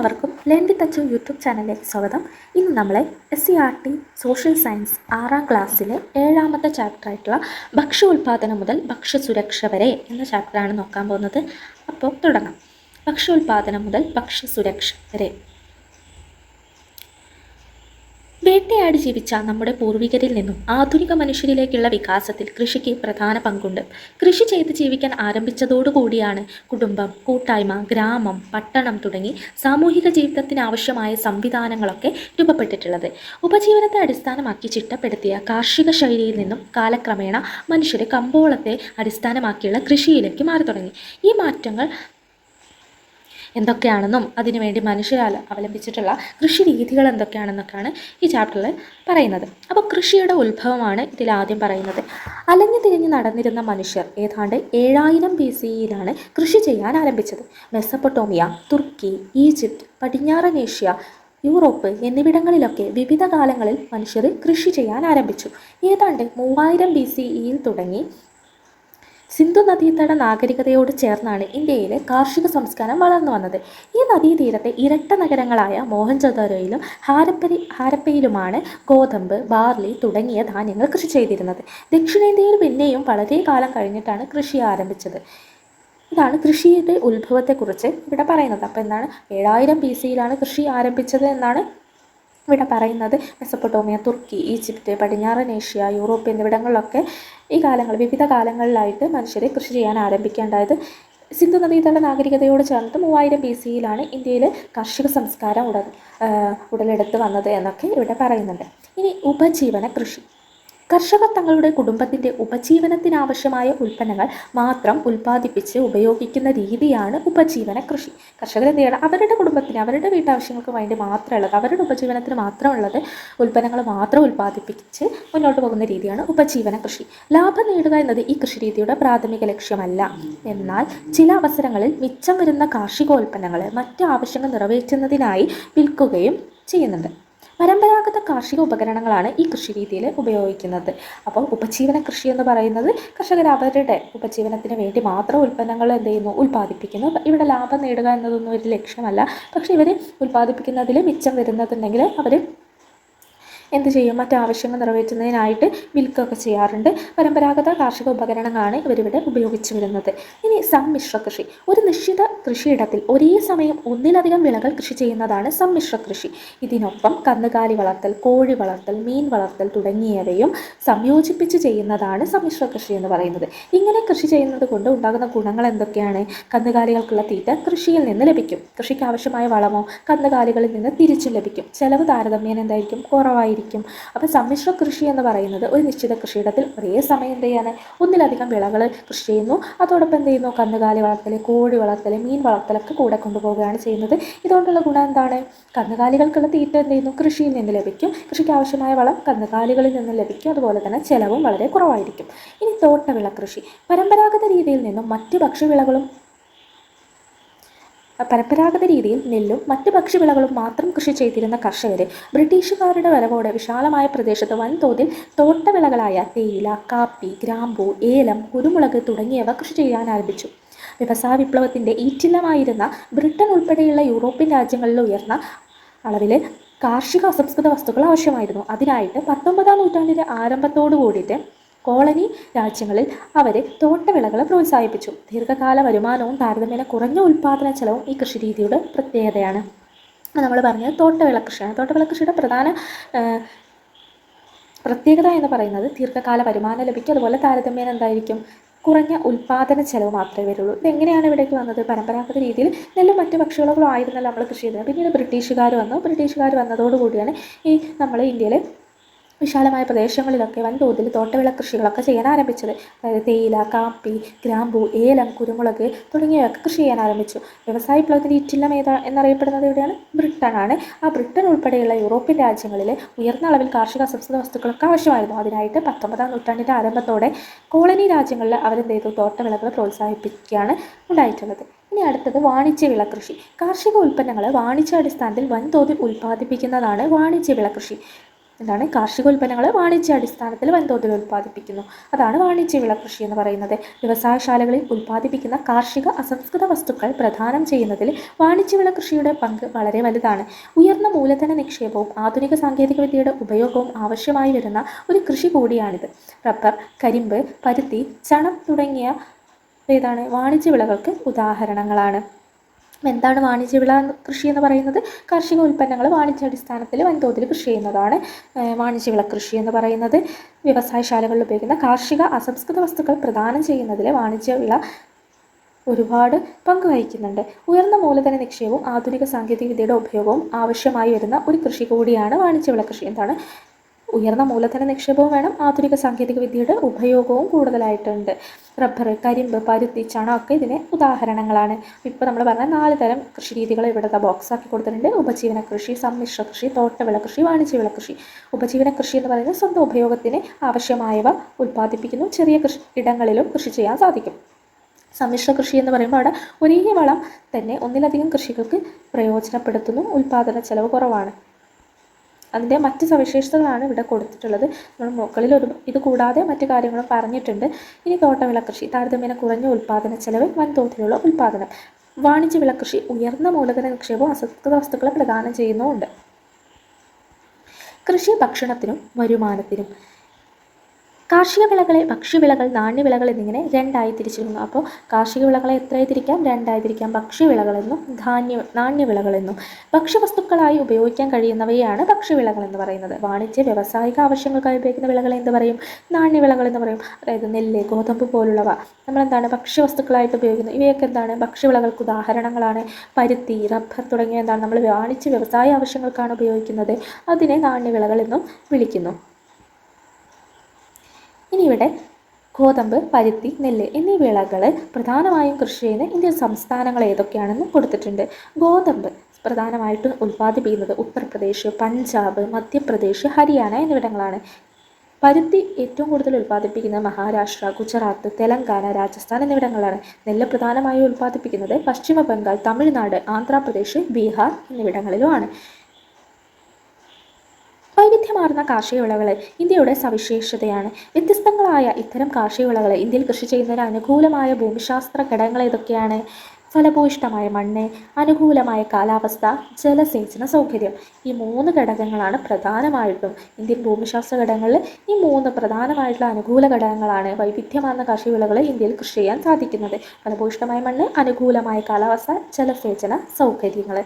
എല്ലാവർക്കും ലേണ്ടി തച്ചു യൂട്യൂബ് ചാനലിലേക്ക് സ്വാഗതം. ഇന്ന് നമ്മൾ S C R T social science ആറാം ക്ലാസ്സിലെ ഏഴാമത്തെ ചാപ്റ്ററായിട്ടുള്ള ഭക്ഷ്യോൽപാദനം മുതൽ ഭക്ഷ്യസുരക്ഷ വരെ എന്ന ചാപ്റ്ററാണ് നോക്കാൻ പോകുന്നത്. അപ്പോൾ തുടങ്ങാം. ഭക്ഷ്യ ഉൽപാദനം മുതൽ ഭക്ഷ്യസുരക്ഷ വരെ. വേട്ടയാടി ജീവിച്ച നമ്മുടെ പൂർവികരിൽ നിന്നും ആധുനിക മനുഷ്യരിലേക്കുള്ള വികാസത്തിൽ കൃഷിക്ക് പ്രധാന പങ്കുണ്ട്. കൃഷി ചെയ്ത് ജീവിക്കാൻ ആരംഭിച്ചതോടുകൂടിയാണ് കുടുംബം കൂട്ടായ്മ ഗ്രാമം പട്ടണം തുടങ്ങി സാമൂഹിക ജീവിതത്തിന് ആവശ്യമായ സംവിധാനങ്ങളൊക്കെ രൂപപ്പെട്ടിട്ടുള്ളത്. ഉപജീവനത്തെ അടിസ്ഥാനമാക്കി ചിട്ടപ്പെടുത്തിയ കാർഷിക ശൈലിയിൽ നിന്നും കാലക്രമേണ മനുഷ്യരെ കമ്പോളത്തെ അടിസ്ഥാനമാക്കിയുള്ള കൃഷിയിലേക്ക് മാറി തുടങ്ങി ഈ മാറ്റങ്ങൾ എന്തൊക്കെയാണെന്നും അതിനുവേണ്ടി മനുഷ്യരാൽ അവലംബിച്ചിട്ടുള്ള കൃഷി രീതികൾ എന്തൊക്കെയാണെന്നൊക്കെയാണ് ഈ ചാപ്റ്ററിൽ പറയുന്നത്. അപ്പോൾ കൃഷിയുടെ ഉത്ഭവമാണ് ഇതിൽ ആദ്യം പറയുന്നത്. അലഞ്ഞു തിരിഞ്ഞ് നടന്നിരുന്ന മനുഷ്യർ ഏതാണ്ട് ഏഴായിരം ബി സിയിലാണ് കൃഷി ചെയ്യാൻ ആരംഭിച്ചത്. മെസ്സപ്പൊട്ടോമിയ തുർക്കി ഈജിപ്ത് പടിഞ്ഞാറൻ ഏഷ്യ യൂറോപ്പ് എന്നിവിടങ്ങളിലൊക്കെ വിവിധ കാലങ്ങളിൽ മനുഷ്യർ കൃഷി ചെയ്യാൻ ആരംഭിച്ചു. ഏതാണ്ട് മൂവായിരം ബി സിഇയിൽ തുടങ്ങി സിന്ധു നദീതട നാഗരികതയോട് ചേർന്നാണ് ഇന്ത്യയിലെ കാർഷിക സംസ്കാരം വളർന്നു വന്നത്. ഈ നദീതീരത്തെ ഇരട്ട നഗരങ്ങളായ മോഹൻജദാരോയിലും ഹാരപ്പരി ഹാരപ്പയിലുമാണ് ഗോതമ്പ് ബാർലി തുടങ്ങിയ ധാന്യങ്ങൾ കൃഷി ചെയ്തിരുന്നത്. ദക്ഷിണേന്ത്യയിൽ പിന്നെയും വളരെ കാലം കഴിഞ്ഞിട്ടാണ് കൃഷി ആരംഭിച്ചത്. ഇതാണ് കൃഷിയുടെ ഉത്ഭവത്തെക്കുറിച്ച് ഇവിടെ പറയുന്നത്. അപ്പോൾ എന്താണ്? ഏഴായിരം ബി സിയിലാണ് കൃഷി ആരംഭിച്ചത് എന്നാണ് ഇവിടെ പറയുന്നത് മെസ്സപ്പൊട്ടോമിയ തുർക്കി ഈജിപ്റ്റ് പടിഞ്ഞാറൻ ഏഷ്യ യൂറോപ്പ് എന്നിവിടങ്ങളിലൊക്കെ ഈ കാലങ്ങൾ വിവിധ കാലങ്ങളിലായിട്ട് മനുഷ്യരെ കൃഷി ചെയ്യാൻ ആരംഭിക്കേണ്ടത്. സിന്ധു നദീതട നാഗരികതയോട് ചേർന്നിട്ട് മൂവായിരം ബി സിയിലാണ് ഇന്ത്യയിൽ കാർഷിക സംസ്കാരം ഉട ഉടലെടുത്ത് വന്നത് എന്നൊക്കെ ഇവിടെ പറയുന്നുണ്ട്. ഇനി ഉപജീവന കൃഷി. കർഷകർ തങ്ങളുടെ കുടുംബത്തിന്റെ ഉപജീവനത്തിനാവശ്യമായ ഉൽപ്പന്നങ്ങൾ മാത്രം ഉൽപ്പാദിപ്പിച്ച് ഉപയോഗിക്കുന്ന രീതിയാണ് ഉപജീവന കൃഷി. കർഷകർ എന്ത് ചെയ്യണം അവരുടെ കുടുംബത്തിന് അവരുടെ വീട്ടാവശ്യങ്ങൾക്ക് വേണ്ടി മാത്രമുള്ളത് അവരുടെ ഉപജീവനത്തിന് മാത്രമുള്ളത് ഉൽപ്പന്നങ്ങൾ മാത്രം ഉൽപ്പാദിപ്പിച്ച് മുന്നോട്ട് പോകുന്ന രീതിയാണ് ഉപജീവന കൃഷി. ലാഭം നേടുക എന്നത് ഈ കൃഷി രീതിയുടെ പ്രാഥമിക ലക്ഷ്യമല്ല. എന്നാൽ ചില അവസരങ്ങളിൽ മിച്ചം വരുന്ന കാർഷികോൽപ്പന്നങ്ങൾ മറ്റ് ആവശ്യങ്ങൾ നിറവേറ്റുന്നതിനായി വിൽക്കുകയും ചെയ്യുന്നുണ്ട്. പരമ്പരാഗത കാർഷിക ഉപകരണങ്ങളാണ് ഈ കൃഷി രീതിയിൽ ഉപയോഗിക്കുന്നത്. അപ്പോൾ ഉപജീവന കൃഷി എന്ന് പറയുന്നത് കർഷകർ അവരുടെ ഉപജീവനത്തിന് വേണ്ടി മാത്രം ഉൽപ്പന്നങ്ങൾ എന്ത് ചെയ്യുന്നു? ഉൽപ്പാദിപ്പിക്കുന്നു. ഇവിടെ ലാഭം നേടുക എന്നതൊന്നും ഒരു ലക്ഷ്യമല്ല. പക്ഷേ ഇവർ ഉൽപ്പാദിപ്പിക്കുന്നതിൽ മിച്ചം വരുന്നതുണ്ടെങ്കിൽ അവർ എന്ത് ചെയ്യും? മറ്റു ആവശ്യങ്ങൾ നിറവേറ്റുന്നതിനായിട്ട് വിൽക്കുകയൊക്കെ ചെയ്യാറുണ്ട്. പരമ്പരാഗത കാർഷിക ഉപകരണങ്ങളാണ് ഇവരിവിടെ ഉപയോഗിച്ചു വരുന്നത്. ഇനി സമ്മിശ്ര കൃഷി. ഒരു നിശ്ചിത കൃഷിയിടത്തിൽ ഒരേ സമയം ഒന്നിലധികം വിളകൾ കൃഷി ചെയ്യുന്നതാണ് സമ്മിശ്ര കൃഷി. ഇതിനൊപ്പം കന്നുകാലി വളർത്തൽ കോഴി വളർത്തൽ മീൻ വളർത്തൽ തുടങ്ങിയവയും സംയോജിപ്പിച്ച് ചെയ്യുന്നതാണ് സമ്മിശ്ര കൃഷി എന്ന് പറയുന്നത്. ഇങ്ങനെ കൃഷി ചെയ്യുന്നത് കൊണ്ട് ഉണ്ടാകുന്ന ഗുണങ്ങൾ എന്തൊക്കെയാണ്? കന്നുകാലികൾക്കുള്ള തീറ്റ കൃഷിയിൽ നിന്ന് ലഭിക്കും. കൃഷിക്ക് ആവശ്യമായ വളമോ കന്നുകാലികളിൽ നിന്ന് തിരിച്ചു ലഭിക്കും. ചെലവ് താരതമ്യേന എന്തായിരിക്കും? കുറവായിരിക്കും. അപ്പോൾ സമ്മിശ്ര കൃഷി എന്ന് പറയുന്നത് ഒരു നിശ്ചിത കൃഷിയിടത്തിൽ ഒരേ സമയം എന്ത് ചെയ്യാണ് ഒന്നിലധികം വിളകൾ കൃഷി ചെയ്യുന്നു. അതോടൊപ്പം എന്ത് ചെയ്യുന്നു? കന്നുകാലി വളർത്തൽ കോഴി വളർത്തൽ മീൻ വളർത്തലൊക്കെ കൂടെ കൊണ്ടുപോവുകയാണ് ചെയ്യുന്നത്. ഇതുകൊണ്ടുള്ള ഗുണം എന്താണ്? കന്നുകാലികൾക്കുള്ള തീറ്റ എന്ത് ചെയ്യുന്നു? കൃഷിയിൽ നിന്ന് ലഭിക്കും. കൃഷിക്ക് ആവശ്യമായ വളം കന്നുകാലികളിൽ നിന്ന് ലഭിക്കും. അതുപോലെ തന്നെ ചെലവും വളരെ കുറവായിരിക്കും. ഇനി തോട്ടവിള കൃഷി. പരമ്പരാഗത രീതിയിൽ നിന്നും മറ്റ് ഭക്ഷ്യവിളകളും പരമ്പരാഗത രീതിയിൽ നെല്ലും മറ്റ് ഭക്ഷ്യവിളകളും മാത്രം കൃഷി ചെയ്തിരുന്ന കർഷകർ ബ്രിട്ടീഷുകാരുടെ വരവോടെ വിശാലമായ പ്രദേശത്ത് വൻതോതിൽ തോട്ടവിളകളായ തേയില കാപ്പി ഗ്രാമ്പൂ ഏലം കുരുമുളക് തുടങ്ങിയവ കൃഷി ചെയ്യാൻ ആരംഭിച്ചു. വ്യവസായ വിപ്ലവത്തിന്റെ ഈറ്റില്ലമായിരുന്ന ബ്രിട്ടൻ ഉൾപ്പെടെയുള്ള യൂറോപ്യൻ രാജ്യങ്ങളിൽ ഉയർന്ന അളവിൽ കാർഷിക അസംസ്കൃത വസ്തുക്കൾ ആവശ്യമായിരുന്നു. അതിനായിട്ട് പത്തൊമ്പതാം നൂറ്റാണ്ടിന്റെ ആരംഭത്തോടു കൂടിയിട്ട് കോളനി രാജ്യങ്ങളിൽ അവരെ തോട്ടവിളകളെ പ്രോത്സാഹിപ്പിച്ചു. ദീർഘകാല വരുമാനവും താരതമ്യേന കുറഞ്ഞ ഉൽപ്പാദന ചെലവും ഈ കൃഷിരീതിയുടെ പ്രത്യേകതയാണ്. നമ്മൾ പറഞ്ഞത് തോട്ടവിള കൃഷിയാണ്. തോട്ടവിള കൃഷിയുടെ പ്രധാന പ്രത്യേകത എന്ന് പറയുന്നത് ദീർഘകാല വരുമാനം ലഭിക്കും. അതുപോലെ താരതമ്യേന എന്തായിരിക്കും? കുറഞ്ഞ ഉൽപ്പാദന ചെലവ് മാത്രമേ വരുള്ളൂ. ഇതെങ്ങനെയാണ് ഇവിടേക്ക് വന്നത്? പരമ്പരാഗത രീതിയിൽ നെല്ലും മറ്റ് പക്ഷികളും ആയിരുന്നല്ലോ നമ്മൾ കൃഷി ചെയ്തത് പിന്നീട് ബ്രിട്ടീഷുകാർ വന്നു. ബ്രിട്ടീഷുകാർ വന്നതോടുകൂടിയാണ് ഈ നമ്മൾ ഇന്ത്യയിൽ വിശാലമായ പ്രദേശങ്ങളിലൊക്കെ വൻതോതിൽ തോട്ടവിള കൃഷികളൊക്കെ ചെയ്യാൻ ആരംഭിച്ചത്. അതായത് തേയില കാപ്പി ഗ്രാമ്പൂ ഏലം കുരുമുളക് തുടങ്ങിയവയൊക്കെ കൃഷി ചെയ്യാൻ ആരംഭിച്ചു. വ്യവസായ വിപ്ലവത്തിന്റെ ഇറ്റില്ലം ഏതാ എന്നറിയപ്പെടുന്നത് എവിടെയാണ്? ബ്രിട്ടനാണ് ആ ബ്രിട്ടൻ ഉൾപ്പെടെയുള്ള യൂറോപ്യൻ രാജ്യങ്ങളിൽ ഉയർന്ന അളവിൽ കാർഷിക അസംസ്കൃത വസ്തുക്കളൊക്കെ ആവശ്യമായിരുന്നു. അതിനായിട്ട് പത്തൊമ്പതാം നൂറ്റാണ്ടിന്റെ ആരംഭത്തോടെ കോളനി രാജ്യങ്ങളിൽ അവരെന്ത് ചെയ്തു? തോട്ടവിളകൾ പ്രോത്സാഹിപ്പിക്കുകയാണ് ഉണ്ടായിട്ടുള്ളത്. ഇനി അടുത്തത് വാണിജ്യ വിള കൃഷി കാർഷിക ഉൽപ്പന്നങ്ങൾ വാണിജ്യാടിസ്ഥാനത്തിൽ വൻതോതിൽ ഉൽപ്പാദിപ്പിക്കുന്നതാണ് വാണിജ്യ വിള കൃഷി എന്താണ്? കാർഷികോൽപ്പന്നങ്ങൾ വാണിജ്യാടിസ്ഥാനത്തിൽ വൻതോതിൽ ഉൽപ്പാദിപ്പിക്കുന്നു. അതാണ് വാണിജ്യ വിള കൃഷി എന്ന് പറയുന്നത്. വ്യവസായശാലകളിൽ ഉൽപ്പാദിപ്പിക്കുന്ന കാർഷിക അസംസ്കൃത വസ്തുക്കൾ പ്രധാനം ചെയ്യുന്നതിൽ വാണിജ്യവിള കൃഷിയുടെ പങ്ക് വളരെ വലുതാണ്. ഉയർന്ന മൂലധന നിക്ഷേപവും ആധുനിക സാങ്കേതികവിദ്യയുടെ ഉപയോഗവും ആവശ്യമായി വരുന്ന ഒരു കൃഷി കൂടിയാണിത്. റബ്ബർ കരിമ്പ് പരുത്തി ചണം തുടങ്ങിയ ഏതാണ്? വാണിജ്യ വിളകൾക്ക് ഉദാഹരണങ്ങളാണ്. എന്താണ് വാണിജ്യ വിള കൃഷി എന്ന് പറയുന്നത്? കാർഷിക ഉൽപ്പന്നങ്ങൾ വാണിജ്യാടിസ്ഥാനത്തിൽ വൻതോതിൽ കൃഷി ചെയ്യുന്നതാണ് വാണിജ്യ വിള കൃഷി എന്ന് പറയുന്നത്. വ്യവസായശാലകളിൽ ഉപയോഗിക്കുന്ന കാർഷിക അസംസ്കൃത വസ്തുക്കൾ പ്രദാനം ചെയ്യുന്നതിൽ വാണിജ്യ വിള ഒരുപാട് പങ്ക് വഹിക്കുന്നുണ്ട്. ഉയർന്ന മൂലധന നിക്ഷേപവും ആധുനിക സാങ്കേതികവിദ്യയുടെ ഉപയോഗവും ആവശ്യമായി വരുന്ന ഒരു കൃഷി കൂടിയാണ് വാണിജ്യവിള കൃഷി. എന്താണ്? ഉയർന്ന മൂലധന നിക്ഷേപവും വേണം. ആധുനിക സാങ്കേതിക വിദ്യയുടെ ഉപയോഗവും കൂടുതലായിട്ടുണ്ട്. റബ്ബർ കരിമ്പ് പരുത്തി ഒക്കെ ഇതിന് ഉദാഹരണങ്ങളാണ്. ഇപ്പോൾ നമ്മൾ പറഞ്ഞ നാല് തരം കൃഷി രീതികൾ ഇവിടുത്തെ ബോക്സ് ആക്കി കൊടുത്തിട്ടുണ്ട്. ഉപജീവന കൃഷി സമ്മിശ്ര കൃഷി തോട്ടവിള കൃഷി വാണിജ്യവിള കൃഷി. ഉപജീവന കൃഷി എന്ന് പറയുന്നത് സ്വന്തം ഉപയോഗത്തിന് ആവശ്യമായവ ഉൽപ്പാദിപ്പിക്കുന്നു. ചെറിയ കൃഷി ഇടങ്ങളിലും കൃഷി ചെയ്യാൻ സാധിക്കും. സമ്മിശ്ര കൃഷി എന്ന് പറയുമ്പോൾ അവിടെ ഒരേ വളം തന്നെ ഒന്നിലധികം കൃഷികൾക്ക് പ്രയോജനപ്പെടുത്തുന്നു. ഉൽപ്പാദന ചെലവ് കുറവാണ്. അതിന്റെ മറ്റ് സവിശേഷതകളാണ് ഇവിടെ കൊടുത്തിട്ടുള്ളത്. നമ്മൾ മുകളിൽ ഒരു ഇത് കൂടാതെ മറ്റു കാര്യങ്ങളും പറഞ്ഞിട്ടുണ്ട്. ഇനി തോട്ടവിള കൃഷി താരതമ്യേന കുറഞ്ഞ ഉൽപ്പാദന ചെലവ് വൻതോതിലുള്ള ഉൽപ്പാദനം വാണിജ്യ വിളകൃഷി ഉയർന്ന മൂലധന നിക്ഷേപവും അസംസ്കൃത വസ്തുക്കളെ പ്രദാനം ചെയ്യുന്നുമുണ്ട്. കൃഷി ഭക്ഷണത്തിനും വരുമാനത്തിനും കാർഷിക വിളകളെ ഭക്ഷ്യവിളകൾ നാണ്യവിളകൾ എന്നിങ്ങനെ രണ്ടായി തിരിച്ചിരുന്നു അപ്പോൾ കാർഷിക വിളകളെ എത്രയായി തിരിക്കാം? രണ്ടായി തിരിക്കാം. ഭക്ഷ്യവിളകളെന്നും ധാന്യ നാണ്യവിളകളെന്നും ഭക്ഷ്യവസ്തുക്കളായി ഉപയോഗിക്കാൻ കഴിയുന്നവയാണ് ഭക്ഷ്യവിളകൾ എന്ന് പറയുന്നത്. വാണിജ്യ വ്യവസായിക ആവശ്യങ്ങൾക്കായി ഉപയോഗിക്കുന്ന വിളകളെ എന്ത് പറയും? നാണ്യവിളകൾ എന്ന് പറയും. അതായത് നെല്ല് ഗോതമ്പ് പോലുള്ളവ. നമ്മളെന്താണ് ഭക്ഷ്യവസ്തുക്കളായിട്ട് ഉപയോഗിക്കുന്നത്? ഇവയൊക്കെ എന്താണ്? ഭക്ഷ്യവിളകൾക്ക് ഉദാഹരണങ്ങളാണ്. പരുത്തി റബ്ബർ തുടങ്ങിയ എന്താണ്? നമ്മൾ വാണിജ്യ വ്യവസായ ആവശ്യങ്ങൾക്കാണ് ഉപയോഗിക്കുന്നത്. അതിനെ നാണ്യവിളകൾ എന്നും വിളിക്കുന്നു. ഇനി ഇവിടെ ഗോതമ്പ് പരുത്തി നെല്ല് എന്നീ വിളകൾ പ്രധാനമായും കൃഷി ചെയ്യുന്ന ഇന്ത്യൻ സംസ്ഥാനങ്ങൾ ഏതൊക്കെയാണെന്ന് കൊടുത്തിട്ടുണ്ട്. ഗോതമ്പ് പ്രധാനമായിട്ടും ഉൽപ്പാദിപ്പിക്കുന്നത് ഉത്തർപ്രദേശ് പഞ്ചാബ് മധ്യപ്രദേശ് ഹരിയാന എന്നിവിടങ്ങളാണ്. പരുത്തി ഏറ്റവും കൂടുതൽ ഉൽപ്പാദിപ്പിക്കുന്നത് മഹാരാഷ്ട്ര ഗുജറാത്ത് തെലങ്കാന രാജസ്ഥാൻ എന്നിവിടങ്ങളാണ്. നെല്ല് പ്രധാനമായും ഉൽപ്പാദിപ്പിക്കുന്നത് പശ്ചിമ ബംഗാൾ തമിഴ്നാട് ആന്ധ്രാപ്രദേശ് ബീഹാർ എന്നിവിടങ്ങളിലുമാണ്. വൈവിധ്യമാർന്ന കാർഷിക വിളകൾ ഇന്ത്യയുടെ സവിശേഷതയാണ്. വ്യത്യസ്തങ്ങളായ ഇത്തരം കാർഷിക വിളകൾ ഇന്ത്യയിൽ കൃഷി ചെയ്യുന്നതിന് അനുകൂലമായ ഭൂമിശാസ്ത്ര ഘടകങ്ങൾ ഏതൊക്കെയാണ്? ഫലഭൂയിഷ്ടമായ മണ്ണ് അനുകൂലമായ കാലാവസ്ഥ ജലസേചന സൗകര്യം. ഈ മൂന്ന് ഘടകങ്ങളാണ് പ്രധാനമായിട്ടും ഇന്ത്യൻ ഭൂമിശാസ്ത്ര ഘടകങ്ങളിൽ ഈ മൂന്ന് പ്രധാനമായിട്ടുള്ള അനുകൂല ഘടകങ്ങളാണ് വൈവിധ്യമാർന്ന കാർഷിക വിളകൾ ഇന്ത്യയിൽ കൃഷി ചെയ്യാൻ സാധിക്കുന്നത്. ഫലഭൂയിഷ്ടമായ മണ്ണ് അനുകൂലമായ കാലാവസ്ഥ ജലസേചന സൗകര്യങ്ങൾ.